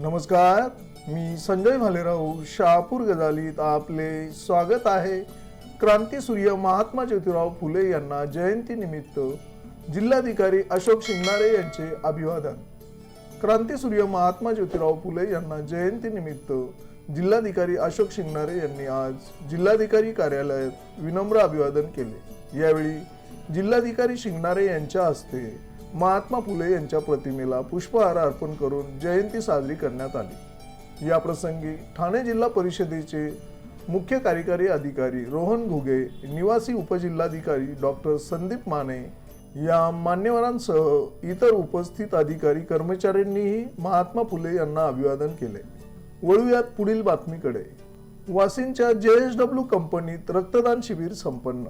नमस्कार मी संजय भालेराव शहापूर गजालीत आपले स्वागत आहे. क्रांतीसूर्य महात्मा ज्योतिराव फुले यांना जयंती निमित्त जिल्हाधिकारी अशोक शिंगणारे यांचे अभिवादन. क्रांतीसूर्य महात्मा ज्योतिराव फुले यांना जयंती निमित्त जिल्हाधिकारी अशोक शिंगणारे यांनी आज जिल्हाधिकारी कार्यालयात विनम्र अभिवादन केले. यावेळी जिल्हाधिकारी शिंगणारे यांच्या हस्ते महात्मा फुले यांच्या प्रतिमेला पुष्पहार अर्पण करून जयंती साजरी करण्यात आली. या प्रसंगी ठाणे जिल्हा परिषदेचे मुख्य कार्यकारी अधिकारी रोहन घुगे निवासी उपजिल्हाधिकारी डॉक्टर संदीप माने या मान्यवरांसह इतर उपस्थित अधिकारी कर्मचाऱ्यांनीही महात्मा फुले यांना अभिवादन केले. वळूयात पुढील बातमीकडे. वासींच्या जे एस डब्ल्यू कंपनीत रक्तदान शिबिर संपन्न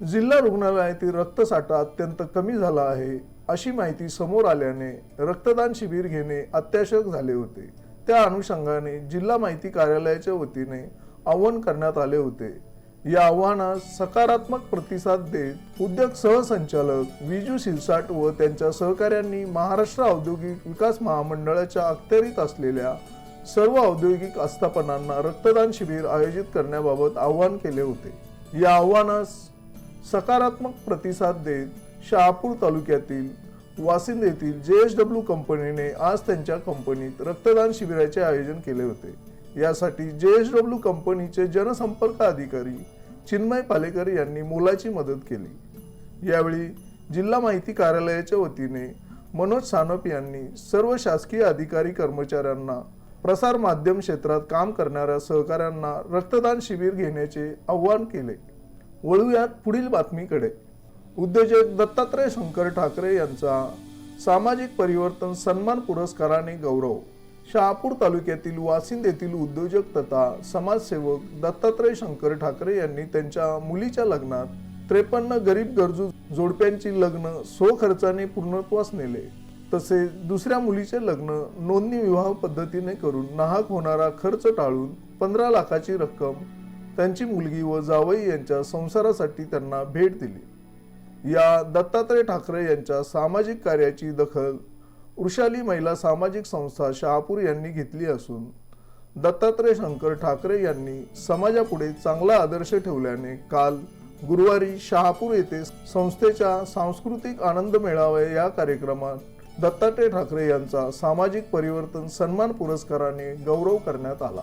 जिल्हा रुग्णालयातील रक्तसाठा अत्यंत कमी झाला आहे अशी माहिती समोर आल्याने रक्तदान शिबिर घेणे अत्यावश्यक झाले होते. त्या अनुषंगाने जिल्हा माहिती कार्यालयाच्या वतीने आवाहन करण्यात आले होते. या आव्हानास सकारात्मक प्रतिसाद देत उद्योग सहसंचालक विजू शिरसाट व त्यांच्या सहकाऱ्यांनी महाराष्ट्र औद्योगिक विकास महामंडळाच्या अखत्यारीत असलेल्या सर्व औद्योगिक आस्थापनांना रक्तदान शिबिर आयोजित करण्याबाबत आवाहन केले होते. या आव्हानास सकारात्मक प्रतिसाद देत शहापूर तालुक्यातील वासिंद येथील जे एस डब्ल्यू कंपनीने आज त्यांच्या कंपनीत रक्तदान शिबिराचे आयोजन केले होते. यासाठी जे एस डब्ल्यू कंपनीचे जनसंपर्क अधिकारी चिन्मय पालेकर यांनी मोलाची मदत केली. यावेळी जिल्हा माहिती कार्यालयाच्या वतीने मनोज सानप यांनी सर्व शासकीय अधिकारी कर्मचाऱ्यांना प्रसार माध्यम क्षेत्रात काम करणाऱ्या सहकाऱ्यांना रक्तदान शिबिर घेण्याचे आवाहन केले. वळूयात पुढील बातमीकडे. उद्योजक दत्तात्रय शंकर ठाकरे यांचा सामाजिक परिवर्तन सन्मान पुरस्काराने गौरव. शहापूर तालुक्यातील वासिंद येथील उद्योजक तथा समाजसेवक दत्तात्रय शंकर ठाकरे यांनी त्यांच्या मुलीच्या लग्नात त्रेपन्न गरीब गरजू जोडप्यांची लग्न स्वखर्चाने पूर्णत्वास नेले. तसेच दुसऱ्या मुलीचे लग्न नोंदणी विवाह पद्धतीने करून नाहक होणारा खर्च टाळून पंधरा लाखाची रक्कम त्यांची मुलगी व जावई यांच्या संसारासाठी त्यांना भेट दिली. या दत्तात्रय ठाकरे यांच्या सामाजिक कार्याची दखल वृषाली महिला सामाजिक संस्था शहापूर यांनी घेतली असून दत्तात्रय शंकर ठाकरे यांनी समाजापुढे चांगला आदर्श ठेवल्याने काल गुरुवारी शहापूर येथे संस्थेच्या सांस्कृतिक आनंद मेळावा या कार्यक्रमात दत्तात्रय ठाकरे यांचा सामाजिक परिवर्तन सन्मान पुरस्काराने गौरव करण्यात आला.